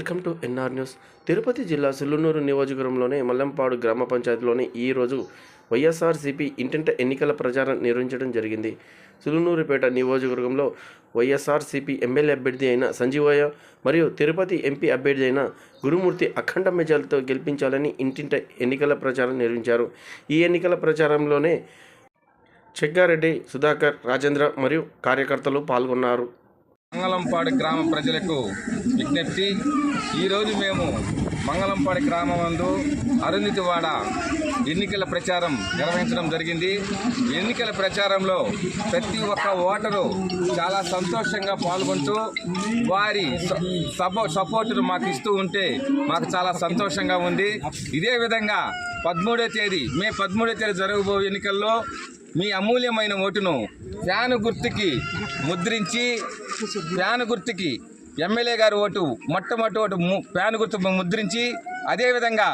Welcome to NR news. Tirupati జిల్లా సుల్లునూరు నియోజకవర్గంలోని మల్లంపాడు గ్రామ పంచాయతీలోని ఈరోజు వైఎస్ఆర్సీపీ ఇంటింట ఎన్నికల ప్రచారం నిర్వహించడం జరిగింది. సులునూరుపేట నియోజకవర్గంలో వైఎస్ఆర్సీపీ ఎమ్మెల్యే అభ్యర్థి అయిన సంజీవయ్య మరియు తిరుపతి ఎంపీ అభ్యర్థి అయిన గురుమూర్తి అఖండ మెజార్టీతో గెలిపించాలని ఇంటింట ఎన్నికల ప్రచారం నిర్వహించారు. ఈ ఎన్నికల ప్రచారంలోనే చెగ్గారెడ్డి సుధాకర్ రాజేంద్ర మరియు కార్యకర్తలు పాల్గొన్నారు. మంగళంపాడు గ్రామ ప్రజలకు విజ్ఞప్తి. ఈరోజు మేము మంగళంపాడు గ్రామం నందు అరుంధతివాడ ఎన్నికల ప్రచారం నిర్వహించడం జరిగింది. ఎన్నికల ప్రచారంలో ప్రతి ఒక్క ఓటరు చాలా సంతోషంగా పాల్గొంటూ వారి స- సపో సపోర్టును మాకు ఇస్తూ ఉంటే మాకు చాలా సంతోషంగా ఉంది. ఇదే విధంగా పదమూడో తేదీ మే పదమూడో తేదీ జరగబోయే ఎన్నికల్లో మీ అమూల్యమైన ఓటును ఫ్యాను గుర్తుకి ముద్రించి ఫ్యాన్ గుర్తుకి ఎమ్మెల్యే గారి ఓటు మొట్టమొదటి ఓటు ఫ్యాన్ గుర్తు ముద్రించి అదేవిధంగా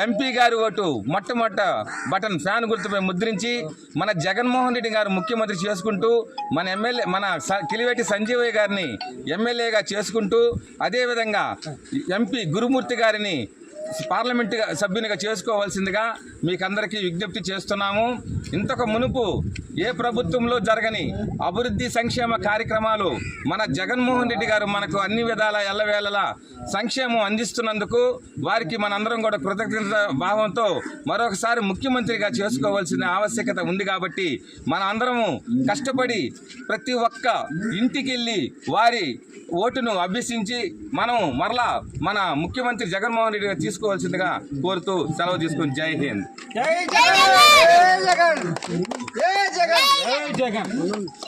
ఎంపీ గారి ఓటు మొట్టమొదట బటన్ ఫ్యాన్ గుర్తుపై ముద్రించి మన జగన్మోహన్ రెడ్డి గారు ముఖ్యమంత్రి చేసుకుంటూ మన ఎమ్మెల్యే మన స- కిలివేటి సంజీవయ్య గారిని ఎమ్మెల్యేగా చేసుకుంటూ అదేవిధంగా ఎంపీ గురుమూర్తి గారిని పార్లమెంట్ సభ్యునిగా చేసుకోవాల్సిందిగా మీకందరికీ విజ్ఞప్తి చేస్తున్నాము. ఇంతకు మునుపు ఏ ప్రభుత్వంలో జరగని అభివృద్ధి సంక్షేమ కార్యక్రమాలు మన జగన్మోహన్ రెడ్డి గారు మనకు అన్ని విధాల ఎల్లవేళలా సంక్షేమం అందిస్తున్నందుకు వారికి మనందరం కూడా కృతజ్ఞత భావంతో మరొకసారి ముఖ్యమంత్రిగా చేసుకోవాల్సిన ఆవశ్యకత ఉంది కాబట్టి మన అందరము కష్టపడి ప్రతి ఒక్క ఇంటికి వెళ్ళి వారి ఓటును అభ్యసించి మనం మరలా మన ముఖ్యమంత్రి జగన్మోహన్ రెడ్డి గారు తీసుకోవాల్సిందిగా కోరుతూ సెలవు తీసుకుని జై హింద్. జై జగన్! జై జగన్! జై జగన్!